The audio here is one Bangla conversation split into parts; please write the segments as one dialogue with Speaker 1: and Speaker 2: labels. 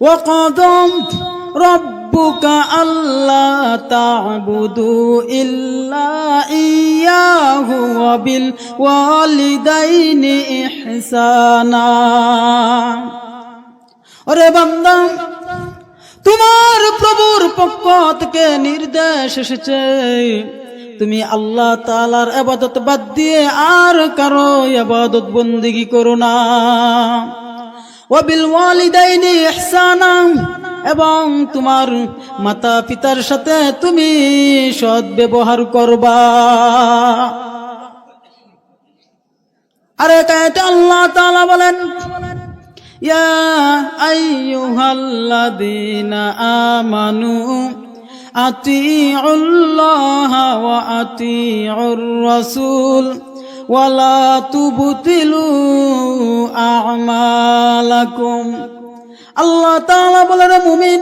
Speaker 1: وقضى ربك ألا تعبدوا إلا إياه وبالوالدين إحسانا ওরে বান্দা তোমার প্রভুর পক্ষ থেকে নির্দেশ এসেছে তুমি আল্লাহ তালার আবাদত বাদ দিয়ে আর কারো আবাদত বন্দিগি করো না ওয়াবিল ওয়ালিদাইনি ইহসানা, এবং তোমার মাতা পিতার সাথে তুমি সৎ ব্যবহার করবা। আরে কায়তে আল্লাহ তাআলা বলেন, ইয়া আইয়ুহাল্লাযীনা আমানু, আতিউল্লাহ ওয়া আতিউর রাসূল। ওয়ালা তুবুতিলু আমালাকুম। আল্লাহ তাআলা বলেন মুমিন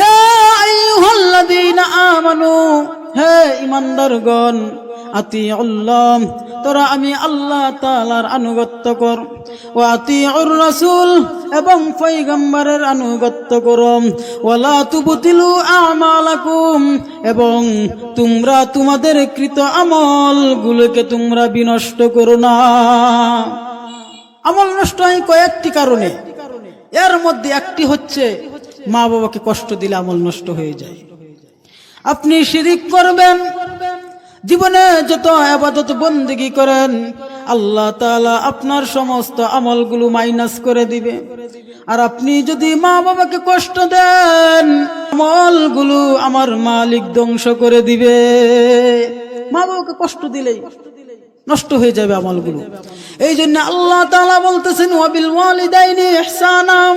Speaker 1: ইয়া আইয়ুহাল্লাযীনা আমানু। হে ইমানদারগণ, আতিউল্লাহ, তোরা আমি আল্লাহ তালার আনুগত্য কর। ও আতিউর রাসূল, এবং পয়গম্বরের আনুগত্য কর। ওয়ালা তুবতিলু আমালাকুম, এবং তোমরা তোমাদের কৃত আমলগুলোকে তোমরা বিনষ্ট করো না। আমল নষ্ট হয় কয়েকটি কারণে। এর মধ্যে একটি হচ্ছে মা বাবাকে কষ্ট দিলে আমল নষ্ট হয়ে যায়। আপনি শিরিক করবেন। জীবনে যত আবাদত, বন্দিগি করেন, আল্লাহ তালা আপনার সমস্ত আমলগুলো মাইনাস করে দিবে। আর আপনি যদি মা বাবাকে কষ্ট দেন, আমলগুলো আমার মালিক ধ্বংস করে দিবে। মা বাবাকে কষ্ট দিলেই নষ্ট হয়ে যাবে আমলগুলো। এই জন্য আল্লাহ তালা বলতেছেন ওয়াবিল ওয়ালিদাইনি ইহসানাম।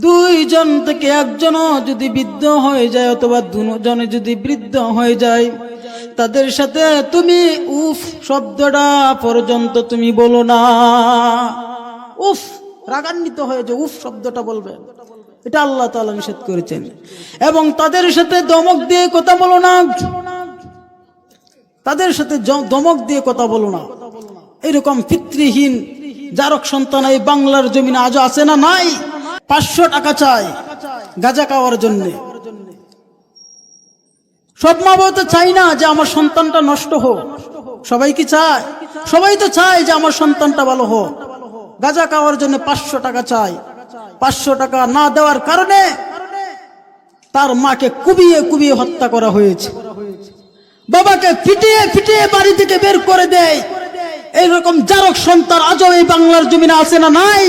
Speaker 1: দুইজন থেকে একজনও যদি বৃদ্ধ হয়ে যায় অথবা দুজনে যদি বৃদ্ধ হয়ে যায়, তাদের সাথে তুমি উফ শব্দটা পর্যন্ত তুমি বলো না। উফ, রাগান্বিত হয়ে যে উফ শব্দটা বলবে। এটা আল্লাহ তাআলা নিষেধ করেছেন। এবং তাদের সাথে দমক দিয়ে কথা বলো না। তাদের সাথে দমক দিয়ে কথা বলো না। এরকম পিতৃহীন জারক সন্তান এই বাংলার জমিনে আজও আছে না নাই? পাঁচশো টাকা চায় গাজা খাওয়ার জন্য। সব মা বাবা তো চাই না যে আমার সন্তানটা নষ্ট হোক। সবাই কি চায়? সবাই তো চায় যে আমার সন্তানটা ভালো হোক। গাজা খাওয়ার জন্য পাঁচশো টাকা চায় পাঁচশো টাকা না দেওয়ার কারণে তার মাকে কুবিয়ে কুবিয়ে হত্যা করা হয়েছে। বাবাকে ফিটিয়ে ফিটিয়ে বাড়ি থেকে বের করে দেয়। এইরকম জারক সন্তান আজও এই বাংলার জমিনে আছে না নাই?